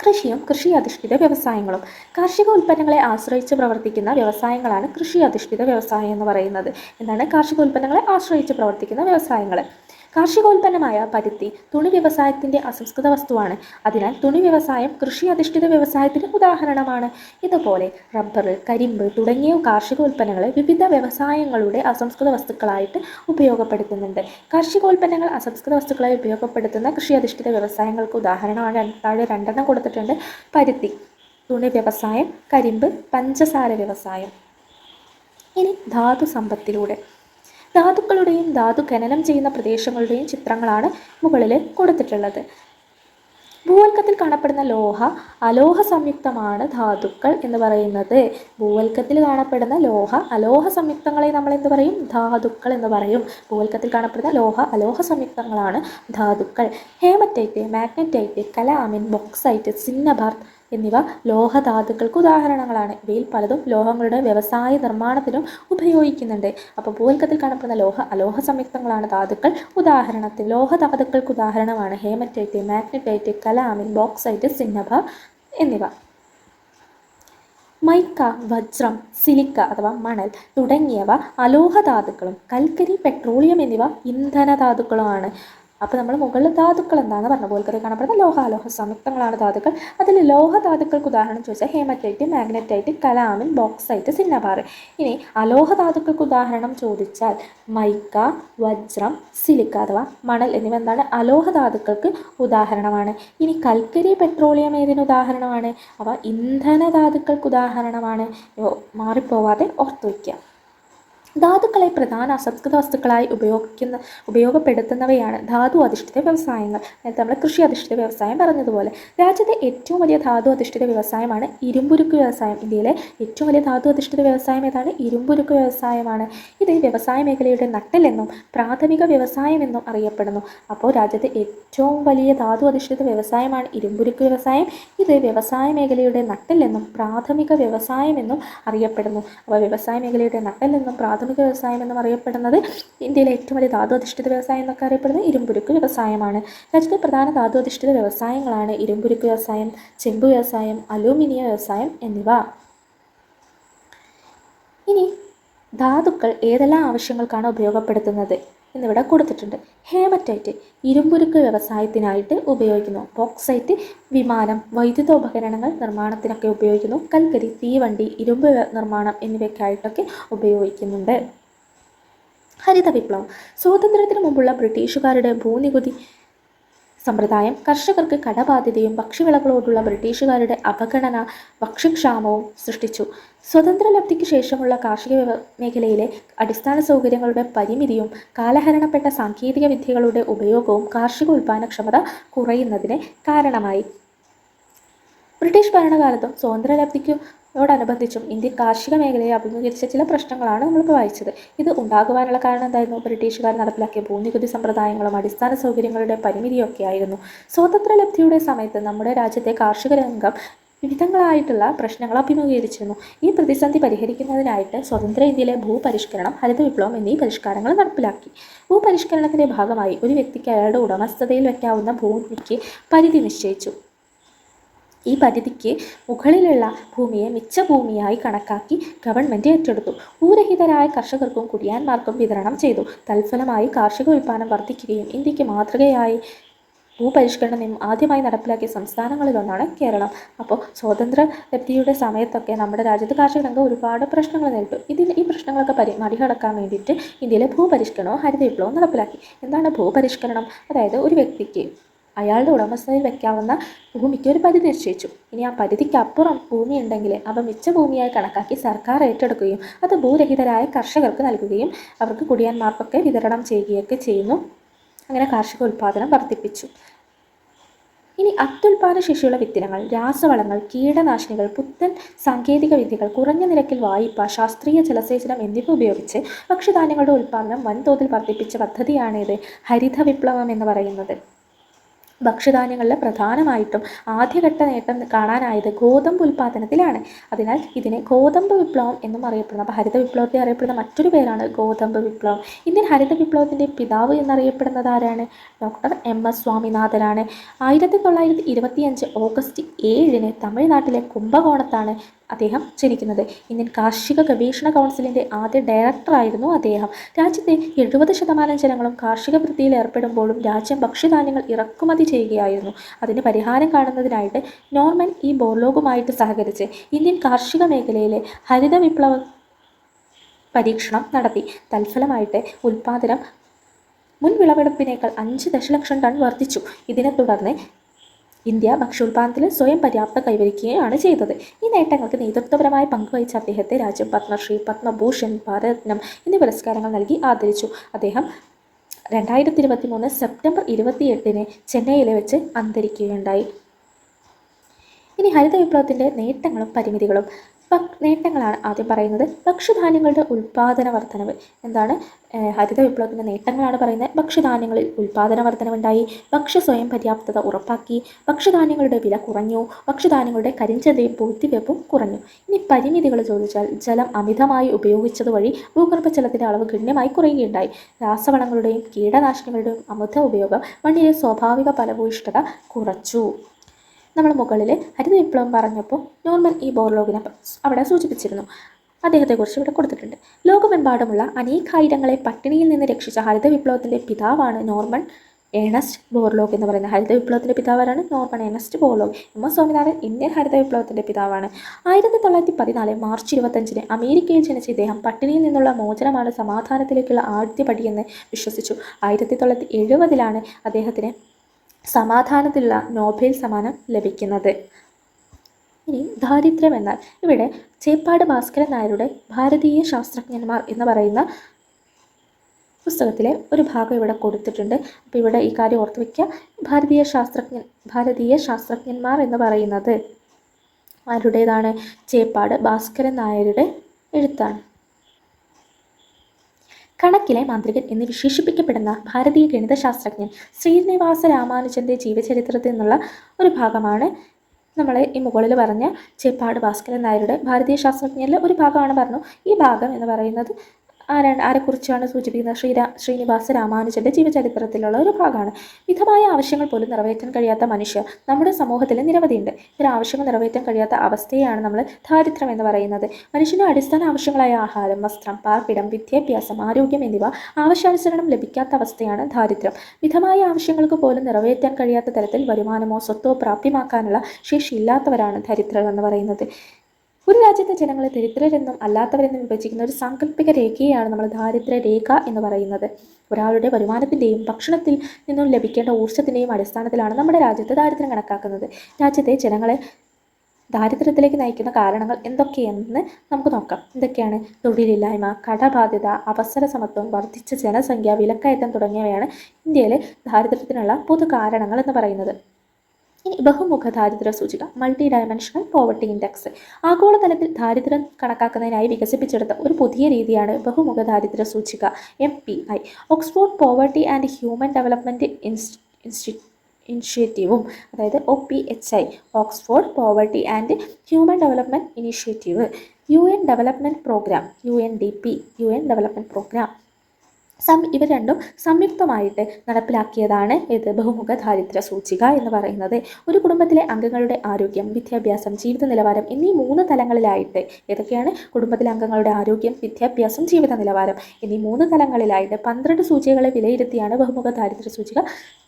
കൃഷിയും കൃഷി അധിഷ്ഠിത വ്യവസായങ്ങളും. കാർഷിക ഉൽപ്പന്നങ്ങളെ ആശ്രയിച്ച് പ്രവർത്തിക്കുന്ന വ്യവസായങ്ങളാണ് കൃഷി അധിഷ്ഠിത വ്യവസായം എന്ന് പറയുന്നത്. എന്താണ്? കാർഷിക ഉൽപ്പന്നങ്ങളെ ആശ്രയിച്ച് പ്രവർത്തിക്കുന്ന വ്യവസായങ്ങൾ കാർഷികോൽപ്പന്നമായ പരുത്തി തുണി വ്യവസായത്തിന്റെ അസംസ്കൃത വസ്തുവാണ്. അതിനാൽ തുണി വ്യവസായം കൃഷി അധിഷ്ഠിത വ്യവസായത്തിന് ഉദാഹരണമാണ്. ഇതുപോലെ റബ്ബർ കരിമ്പ് തുടങ്ങിയ കാർഷികോൽപ്പന്നങ്ങളെ വിവിധ വ്യവസായങ്ങളുടെ അസംസ്കൃത വസ്തുക്കളായിട്ട് ഉപയോഗപ്പെടുത്തുന്നുണ്ട്. കാർഷികോൽപ്പന്നങ്ങൾ അസംസ്കൃത വസ്തുക്കളായി ഉപയോഗപ്പെടുത്തുന്ന കൃഷി അധിഷ്ഠിത വ്യവസായങ്ങൾക്ക് ഉദാഹരണമാണ്. താഴെ രണ്ടെണ്ണം കൊടുത്തിട്ടുണ്ട്. പരുത്തി തുണി വ്യവസായം കരിമ്പ് പഞ്ചസാര വ്യവസായം. ഇനി ധാതു സമ്പത്തിലൂടെ. ധാതുക്കളുടെയും ധാതു ഖനനം ചെയ്യുന്ന പ്രദേശങ്ങളുടെയും ചിത്രങ്ങളാണ് മുകളിൽ കൊടുത്തിട്ടുള്ളത്. ഭൂവൽക്കത്തിൽ കാണപ്പെടുന്ന ലോഹ അലോഹ സംയുക്തമാണ് ധാതുക്കൾ എന്ന് പറയുന്നത്. ഭൂവൽക്കത്തിൽ കാണപ്പെടുന്ന ലോഹ അലോഹ സംയുക്തങ്ങളെ നമ്മൾ എന്ത് പറയും? ധാതുക്കൾ എന്ന് പറയും. ഭൂവൽക്കത്തിൽ കാണപ്പെടുന്ന ലോഹ അലോഹ സംയുക്തങ്ങളാണ് ധാതുക്കൾ. Haematite magnetite calamine bauxite cinnabar എന്നിവ ലോഹധാതുക്കൾക്ക് ഉദാഹരണങ്ങളാണ്. ഇവയിൽ പലതും ലോഹങ്ങളുടെ വ്യവസായ നിർമ്മാണത്തിനും ഉപയോഗിക്കുന്നുണ്ട്. അപ്പോൾ ഭൂവൽക്കത്തിൽ കാണപ്പെടുന്ന ലോഹ അലോഹ സംയുക്തങ്ങളാണ് ധാതുക്കൾ. ഉദാഹരണത്തിൽ ലോഹധാതുക്കൾക്ക് ഉദാഹരണമാണ് haematite magnetite calamine bauxite cinnabar എന്നിവ. മൈക്ക വജ്രം സിലിക്ക അഥവാ മണൽ തുടങ്ങിയവ അലോഹധാതുക്കളും കൽക്കരി പെട്രോളിയം എന്നിവ ഇന്ധനധാതുക്കളുമാണ്. അപ്പോൾ നമ്മൾ മുകളിൽ ധാതുക്കൾ എന്താണെന്ന് പറഞ്ഞ പോലെ കാണപ്പെടുന്ന ലോഹ അലോഹ സംയുക്തങ്ങളാണ് ധാതുക്കൾ. അതിൽ ലോഹ ധാതുക്കൾക്ക് ഉദാഹരണം ചോദിച്ചാൽ haematite magnetite calamine bauxite cinnabar ഇനി അലോഹ ധാതുക്കൾക്ക് ഉദാഹരണം ചോദിച്ചാൽ മൈക്ക വജ്രം സിലിക്ക അഥവാ മണൽ എന്നിവ എന്താണ്? അലോഹ ധാതുക്കൾക്ക് ഉദാഹരണമാണ്. ഇനി കൽക്കരി പെട്രോളിയം ഏതിന് ഉദാഹരണമാണ്? അവ ഇന്ധന ധാതുക്കൾക്ക് ഉദാഹരണമാണ്. മാറിപ്പോവാതെ ഓർത്തു വയ്ക്കുക ധാതുക്കളെ പ്രധാന അസംസ്കൃത വസ്തുക്കളായി ഉപയോഗിക്കുന്ന ഉപയോഗപ്പെടുത്തുന്നവയാണ് ധാതു അധിഷ്ഠിത വ്യവസായങ്ങൾ. നേരത്തെ നമ്മൾ കൃഷി അധിഷ്ഠിത വ്യവസായം പറഞ്ഞതുപോലെ രാജ്യത്തെ ഏറ്റവും വലിയ ധാതു അധിഷ്ഠിത വ്യവസായമാണ് ഇരുമ്പുരുക്ക് വ്യവസായം. ഇന്ത്യയിലെ ഏറ്റവും വലിയ ധാതു അധിഷ്ഠിത വ്യവസായം ഏതാണ്? ഇരുമ്പുരുക്ക് വ്യവസായമാണ്. ഇത് വ്യവസായ മേഖലയുടെ നട്ടലെന്നും പ്രാഥമിക വ്യവസായമെന്നും അറിയപ്പെടുന്നു. അപ്പോൾ രാജ്യത്തെ ഏറ്റവും വലിയ ധാതു അധിഷ്ഠിത വ്യവസായമാണ് ഇരുമ്പുരുക്ക് വ്യവസായം. ഇത് വ്യവസായ മേഖലയുടെ നട്ടലെന്നും പ്രാഥമിക വ്യവസായമെന്നും അറിയപ്പെടുന്നു. അപ്പോൾ വ്യവസായ മേഖലയുടെ നട്ടലെന്നും പ്രാഥമിക വ്യവസായം എന്ന് അറിയപ്പെടുന്നത് ഇന്ത്യയിലെ ഏറ്റവും വലിയ ധാതു അധിഷ്ഠിത വ്യവസായം എന്നൊക്കെ അറിയപ്പെടുന്നത് ഇരുമ്പുരുക്ക് വ്യവസായമാണ്. രാജ്യത്തെ പ്രധാന ധാതു അധിഷ്ഠിത വ്യവസായങ്ങളാണ് ഇരുമ്പുരുക്ക് വ്യവസായം ചെമ്പ് വ്യവസായം അലൂമിനിയം വ്യവസായം എന്നിവ. ഇനി ധാതുക്കൾ ഏതെല്ലാം ആവശ്യങ്ങൾക്കാണ് ഉപയോഗപ്പെടുത്തുന്നത്? എന്നിവിടെ കൊടുത്തിട്ടുണ്ട്. ഹേമറ്റൈറ്റ് ഇരുമ്പുരുക്ക് വ്യവസായത്തിനായിട്ട് ഉപയോഗിക്കുന്നു. ബോക്സൈറ്റ് വിമാനം വൈദ്യുതോപകരണങ്ങൾ നിർമ്മാണത്തിനൊക്കെ ഉപയോഗിക്കുന്നു. കൽക്കരി തീവണ്ടി ഇരുമ്പ് നിർമ്മാണം എന്നിവയ്ക്കായിട്ടൊക്കെ ഉപയോഗിക്കുന്നുണ്ട്. ഹരിത വിപ്ലവം സ്വാതന്ത്ര്യത്തിന് മുമ്പുള്ള ബ്രിട്ടീഷുകാരുടെ ഭൂനികുതി സമ്പ്രദായം കർഷകർക്ക് കടബാധ്യതയും ഭക്ഷ്യവിളകളോടുള്ള ബ്രിട്ടീഷുകാരുടെ അവഗണന ഭക്ഷ്യക്ഷാമവും സൃഷ്ടിച്ചു. സ്വതന്ത്രലബ്ധിക്ക് ശേഷമുള്ള കാർഷിക മേഖലയിലെ അടിസ്ഥാന സൗകര്യങ്ങളുടെ പരിമിതിയും കാലഹരണപ്പെട്ട സാങ്കേതിക വിദ്യകളുടെ ഉപയോഗവും കാർഷിക ഉൽപ്പാദനക്ഷമത കുറയുന്നതിന് കാരണമായി. ബ്രിട്ടീഷ് ഭരണകാലത്തും സ്വാതന്ത്ര്യലബ്ധിയോടനുബന്ധിച്ചും ഇന്ത്യൻ കാർഷിക മേഖലയെ അഭിമുഖീകരിച്ച ചില പ്രശ്നങ്ങളാണ് നമ്മളിപ്പോൾ വായിച്ചത്. ഇത് ഉണ്ടാകുവാനുള്ള കാരണം എന്തായിരുന്നു? ബ്രിട്ടീഷുകാർ നടപ്പിലാക്കിയ ഭൂനികുതി സമ്പ്രദായങ്ങളും അടിസ്ഥാന സൗകര്യങ്ങളുടെ പരിമിതിയൊക്കെ ആയിരുന്നു. സ്വാതന്ത്ര്യ ലബ്ധിയുടെ സമയത്ത് നമ്മുടെ രാജ്യത്തെ കാർഷിക രംഗം വിവിധങ്ങളായിട്ടുള്ള പ്രശ്നങ്ങൾ അഭിമുഖീകരിച്ചിരുന്നു. ഈ പ്രതിസന്ധി പരിഹരിക്കുന്നതിനായിട്ട് സ്വതന്ത്ര ഇന്ത്യയിലെ ഭൂപരിഷ്കരണം ഹരിത വിപ്ലവം എന്നീ പരിഷ്കാരങ്ങൾ നടപ്പിലാക്കി. ഭൂപരിഷ്കരണത്തിന്റെ ഭാഗമായി ഒരു വ്യക്തിക്ക് അയാളുടെ ഉടമസ്ഥതയിൽ വയ്ക്കാവുന്ന ഭൂമിക്ക് പരിധി നിശ്ചയിച്ചു. ഈ പരിധിക്ക് മുകളിലുള്ള ഭൂമിയെ മിച്ച ഭൂമിയായി കണക്കാക്കി ഗവൺമെന്റ് ഏറ്റെടുത്തു. ഭൂരഹിതരായ കർഷകർക്കും കുടിയാന്മാർക്കും വിതരണം ചെയ്തു. തൽഫലമായി കാർഷിക ഉൽപ്പാദനം വർദ്ധിക്കുകയും ഇന്ത്യയ്ക്ക് മാതൃകയായി ഭൂപരിഷ്കരണ നിയമം ആദ്യമായി നടപ്പിലാക്കിയ സംസ്ഥാനങ്ങളിലൊന്നാണ് കേരളം. അപ്പോൾ സ്വാതന്ത്ര്യ ലബ്ധിയുടെ സമയത്തൊക്കെ നമ്മുടെ രാജ്യത്ത് കാർഷിക രംഗം ഒരുപാട് പ്രശ്നങ്ങൾ നേരിട്ടു. ഇതിൽ ഈ പ്രശ്നങ്ങളൊക്കെ പരി മറികടക്കാൻ വേണ്ടിയിട്ട് ഇന്ത്യയിലെ ഭൂപരിഷ്കരണവും ഹരിത വിപ്ലവവും നടപ്പിലാക്കി. എന്താണ് ഭൂപരിഷ്കരണം? അതായത് ഒരു വ്യക്തിക്ക് അയാളുടെ ഉടമസ്ഥതയിൽ വെക്കാവുന്ന ഭൂമിക്ക് ഒരു പരിധി നിശ്ചയിച്ചു. ഇനി ആ പരിധിക്കപ്പുറം ഭൂമി ഉണ്ടെങ്കിൽ അവ മിച്ച ഭൂമിയായി കണക്കാക്കി സർക്കാർ ഏറ്റെടുക്കുകയും അത് ഭൂരഹിതരായ കർഷകർക്ക് നൽകുകയും അവർക്ക് കുടിയാന്മാർക്കൊക്കെ വിതരണം ചെയ്യുകയൊക്കെ ചെയ്യുന്നു. അങ്ങനെ കാർഷിക ഉൽപ്പാദനം വർദ്ധിപ്പിച്ചു. ഇനി അത്യുൽപാദന ശേഷിയുള്ള വിത്തിനങ്ങൾ രാസവളങ്ങൾ കീടനാശിനികൾ പുത്തൻ സാങ്കേതിക വിദ്യകൾ കുറഞ്ഞ നിരക്കിൽ വായ്പ ശാസ്ത്രീയ ജലസേചനം എന്നിവ ഉപയോഗിച്ച് ഭക്ഷ്യധാന്യങ്ങളുടെ ഉൽപ്പാദനം വൻതോതിൽ വർദ്ധിപ്പിച്ച പദ്ധതിയാണിത് ഹരിത വിപ്ലവം എന്ന് പറയുന്നത്. ഭക്ഷ്യധാന്യങ്ങളിൽ പ്രധാനമായിട്ടും ആദ്യഘട്ട നേട്ടം കാണാനായത് ഗോതമ്പ് ഉൽപ്പാദനത്തിലാണ് അതിനാൽ ഇതിനെ ഗോതമ്പ് വിപ്ലവം എന്നും അറിയപ്പെടുന്നു. ഹരിത വിപ്ലവത്തെ അറിയപ്പെടുന്ന മറ്റൊരു പേരാണ് ഗോതമ്പ് വിപ്ലവം. ഇന്ത്യൻ ഹരിത വിപ്ലവത്തിന്റെ പിതാവ് എന്നറിയപ്പെടുന്നത് ആരാണ്? ഡോക്ടർ എം എസ് സ്വാമിനാഥനാണ്. ആയിരത്തി തൊള്ളായിരത്തി ഇരുപത്തിയഞ്ച് ഓഗസ്റ്റ് ഏഴിന് തമിഴ്നാട്ടിലെ കുംഭകോണത്താണ് അദ്ദേഹം ജനിക്കുന്നത്. ഇന്ത്യൻ കാർഷിക ഗവേഷണ കൗൺസിലിന്റെ ആദ്യ ഡയറക്ടറായിരുന്നു അദ്ദേഹം. രാജ്യത്തെ എഴുപത് ശതമാനം ജനങ്ങളും കാർഷിക വൃത്തിയിൽ ഏർപ്പെടുമ്പോഴും രാജ്യം ഭക്ഷ്യധാന്യങ്ങൾ ഇറക്കുമതി ചെയ്യുകയായിരുന്നു. അതിന് പരിഹാരം കാണുന്നതിനായിട്ട് നോർമൻ ഈ ബോർലോഗുമായിട്ട് സഹകരിച്ച് ഇന്ത്യൻ കാർഷിക മേഖലയിലെ ഹരിത വിപ്ലവ പരീക്ഷണം നടത്തി. തൽഫലമായിട്ട് ഉൽപാദനം മുൻ വിളവെടുപ്പിനേക്കാൾ അഞ്ച് ദശലക്ഷം ടൺ വർദ്ധിച്ചു. ഇതിനെ തുടർന്ന് ഇന്ത്യ ഭക്ഷ്യോൽപാദനത്തിൽ സ്വയം പര്യാപ്തത കൈവരിക്കുകയാണ് ചെയ്തത്. ഈ നേട്ടങ്ങൾക്ക് നേതൃത്വപരമായ പങ്കുവഹിച്ച അദ്ദേഹത്തെ രാജ്യം പത്മശ്രീ പത്മഭൂഷൺ ഭാരതരത്നം എന്നീ പുരസ്കാരങ്ങൾ നൽകി ആദരിച്ചു. അദ്ദേഹം രണ്ടായിരത്തി ഇരുപത്തി മൂന്ന് സെപ്റ്റംബർ ഇരുപത്തിയെട്ടിന് ചെന്നൈയിൽ വെച്ച് അന്തരിക്കുകയുണ്ടായി. ഇനി ഹരിത വിപ്ലവത്തിന്റെ നേട്ടങ്ങളും പരിമിതികളും നേട്ടങ്ങളാണ് ആദ്യം പറയുന്നത്. ഭക്ഷ്യധാന്യങ്ങളുടെ ഉൽപ്പാദന വർധനവ് എന്താണ്? ഹരിത വിപ്ലവത്തിന്റെ നേട്ടങ്ങളാണ് പറയുന്നത്. ഭക്ഷ്യധാന്യങ്ങളിൽ ഉൽപ്പാദന വർധനവുണ്ടായി ഭക്ഷ്യ സ്വയം പര്യാപ്തത ഉറപ്പാക്കി. ഭക്ഷ്യധാന്യങ്ങളുടെ വില കുറഞ്ഞു. ഭക്ഷ്യധാന്യങ്ങളുടെ കരിഞ്ചതയും പൂഴ്ത്തിവെപ്പും കുറഞ്ഞു. ഇനി പരിമിതികൾ ചോദിച്ചാൽ ജലം അമിതമായി ഉപയോഗിച്ചത് വഴി ഭൂഗർഭജലത്തിന്റെ അളവ് ഗണ്യമായി കുറയുകയുണ്ടായി. രാസവളങ്ങളുടെയും കീടനാശിനികളുടെയും അമിത ഉപയോഗം മണ്ണിലെ സ്വാഭാവിക ഫലഭൂയിഷ്ഠത കുറച്ചു. നമ്മൾ മുകളിൽ ഹരിത വിപ്ലവം പറഞ്ഞപ്പോൾ നോർമൽ ഈ ബോർലോഗിനെ അവിടെ സൂചിപ്പിച്ചിരുന്നു. അദ്ദേഹത്തെക്കുറിച്ച് ഇവിടെ കൊടുത്തിട്ടുണ്ട്. ലോകമെമ്പാടുമുള്ള അനേകായിരങ്ങളെ പട്ടിണിയിൽ നിന്ന് രക്ഷിച്ച ഹരിത വിപ്ലവത്തിന്റെ പിതാവാണ് നോർമൻ ഏണസ്റ്റ് ബോർലോഗ് എന്ന് പറയുന്ന ഹരിത വിപ്ലവത്തിന്റെ പിതാവാണ് Norman Ernest Borlaug. M S Swaminathan Indian ഹരിത വിപ്ലവത്തിന്റെ പിതാവാണ്. ആയിരത്തി തൊള്ളായിരത്തി പതിനാല് മാർച്ച് ഇരുപത്തഞ്ചിന് അമേരിക്കയിൽ ജനിച്ച ഇദ്ദേഹം പട്ടിണിയിൽ നിന്നുള്ള മോചനമാണ് സമാധാനത്തിലേക്കുള്ള ആദ്യപടിയെന്ന് വിശ്വസിച്ചു. ആയിരത്തി തൊള്ളായിരത്തി എഴുപതിലാണ് അദ്ദേഹത്തിന് സമാധാനത്തിലുള്ള നോബേൽ സമ്മാനം ലഭിക്കുന്നത്. ഇനി ദാരിദ്ര്യം എന്നാൽ ഇവിടെ ചേപ്പാട് ഭാസ്കരൻ നായരുടെ ഭാരതീയ ശാസ്ത്രജ്ഞന്മാർ എന്ന് പറയുന്ന പുസ്തകത്തിലെ ഒരു ഭാഗം ഇവിടെ കൊടുത്തിട്ടുണ്ട്. അപ്പോൾ ഇവിടെ ഈ കാര്യം ഓർത്ത് വയ്ക്കുക ഭാരതീയ ശാസ്ത്രജ്ഞൻ ഭാരതീയ ശാസ്ത്രജ്ഞന്മാർ എന്ന് പറയുന്നത് ആരുടേതാണ്? ചേപ്പാട് ഭാസ്കരൻ നായരുടെ എഴുത്താണ്. കണക്കിലെ മാന്ത്രികൻ എന്ന് വിശേഷിപ്പിക്കപ്പെടുന്ന ഭാരതീയ ഗണിതശാസ്ത്രജ്ഞൻ ശ്രീനിവാസ രാമാനുജന്റെ ജീവചരിത്രത്തിൽ നിന്നുള്ള ഒരു ഭാഗമാണ് നമ്മൾ ഈ മുകളിൽ പറഞ്ഞ ചേപ്പാട് ഭാസ്കരൻ നായരുടെ ഭാരതീയ ശാസ്ത്രജ്ഞരിലെ ഒരു ഭാഗമാണ് പറഞ്ഞു. ഈ ഭാഗം എന്ന് പറയുന്നത് ആരാണ്? ആരെക്കുറിച്ചാണ് സൂചിപ്പിക്കുന്നത് ശ്രീരാ ശ്രീനിവാസ രാമാനുജന്റെ ജീവചരിത്രത്തിലുള്ള ഒരു ഭാഗമാണ്. മിതമായ ആവശ്യങ്ങൾ പോലും നിറവേറ്റാൻ കഴിയാത്ത മനുഷ്യർ നമ്മുടെ സമൂഹത്തിൽ നിരവധിയുണ്ട്. ഇത്തരം ആവശ്യങ്ങൾ നിറവേറ്റാൻ കഴിയാത്ത അവസ്ഥയാണ് നമ്മൾ ദാരിദ്ര്യം എന്ന് പറയുന്നത്. മനുഷ്യന്റെ അടിസ്ഥാന ആവശ്യങ്ങളായ ആഹാരം വസ്ത്രം പാർപ്പിടം വിദ്യാഭ്യാസം ആരോഗ്യം എന്നിവ ആവശ്യാനുസരണം ലഭിക്കാത്ത അവസ്ഥയാണ് ദാരിദ്ര്യം. മിതമായ ആവശ്യങ്ങൾക്ക് പോലും നിറവേറ്റാൻ കഴിയാത്ത തരത്തിൽ വരുമാനമോ സ്വത്തോ പ്രാപ്യമാക്കാനുള്ള ശേഷിയില്ലാത്തവരാണ് ദരിദ്രർ എന്ന് പറയുന്നത്. ഒരു രാജ്യത്തെ ജനങ്ങളെ ദരിദ്രരെന്നും അല്ലാത്തവരെന്നും വിഭജിക്കുന്ന ഒരു സാങ്കല്പിക രേഖയാണ് നമ്മൾ ദാരിദ്ര്യ രേഖ എന്ന് പറയുന്നത്. ഒരാളുടെ വരുമാനത്തിന്റെയും ഭക്ഷണത്തിൽ നിന്നും ലഭിക്കേണ്ട ഊർജത്തിന്റെയും അടിസ്ഥാനത്തിലാണ് നമ്മുടെ രാജ്യത്ത് ദാരിദ്ര്യം കണക്കാക്കുന്നത്. രാജ്യത്തെ ജനങ്ങളെ ദാരിദ്ര്യത്തിലേക്ക് നയിക്കുന്ന കാരണങ്ങൾ എന്തൊക്കെയെന്ന് നമുക്ക് നോക്കാം. എന്തൊക്കെയാണ്? തൊഴിലില്ലായ്മ കടബാധ്യത അവസര സമത്വം വർദ്ധിച്ച ജനസംഖ്യ വിലക്കയറ്റം തുടങ്ങിയവയാണ് ഇന്ത്യയിലെ ദാരിദ്ര്യത്തിനുള്ള പൊതു കാരണങ്ങൾ എന്ന് പറയുന്നത്. ഇനി ബഹുമുഖ ദാരിദ്ര്യ സൂചിക മൾട്ടി ഡയമെൻഷണൽ പോവർട്ടി ഇൻഡെക്സ് ആഗോളതലത്തിൽ ദാരിദ്ര്യം കണക്കാക്കുന്നതിനായി വികസിപ്പിച്ചെടുത്ത ഒരു പുതിയ രീതിയാണ് ബഹുമുഖ ദാരിദ്ര്യ സൂചിക M P I Oxford poverty and human development ഇൻസ്റ്റി ഇനിഷ്യേറ്റീവും അതായത് O P H I Oxford poverty and human development initiative U N development programme U N D P U N development programme some ഇവ രണ്ടും സംയുക്തമായിട്ട് നടപ്പിലാക്കിയതാണ് ഇത് ബഹുമുഖ ദാരിദ്ര്യ സൂചിക എന്ന് പറയുന്നത്. ഒരു കുടുംബത്തിലെ അംഗങ്ങളുടെ ആരോഗ്യം വിദ്യാഭ്യാസം ജീവിത നിലവാരം എന്നീ മൂന്ന് തലങ്ങളിലായിട്ട് ഏതൊക്കെയാണ്? കുടുംബത്തിലെ അംഗങ്ങളുടെ ആരോഗ്യം വിദ്യാഭ്യാസം ജീവിത നിലവാരം എന്നീ മൂന്ന് തലങ്ങളിലായിട്ട് പന്ത്രണ്ട് സൂചികകളെ വിലയിരുത്തിയാണ് ബഹുമുഖ ദാരിദ്ര്യ സൂചിക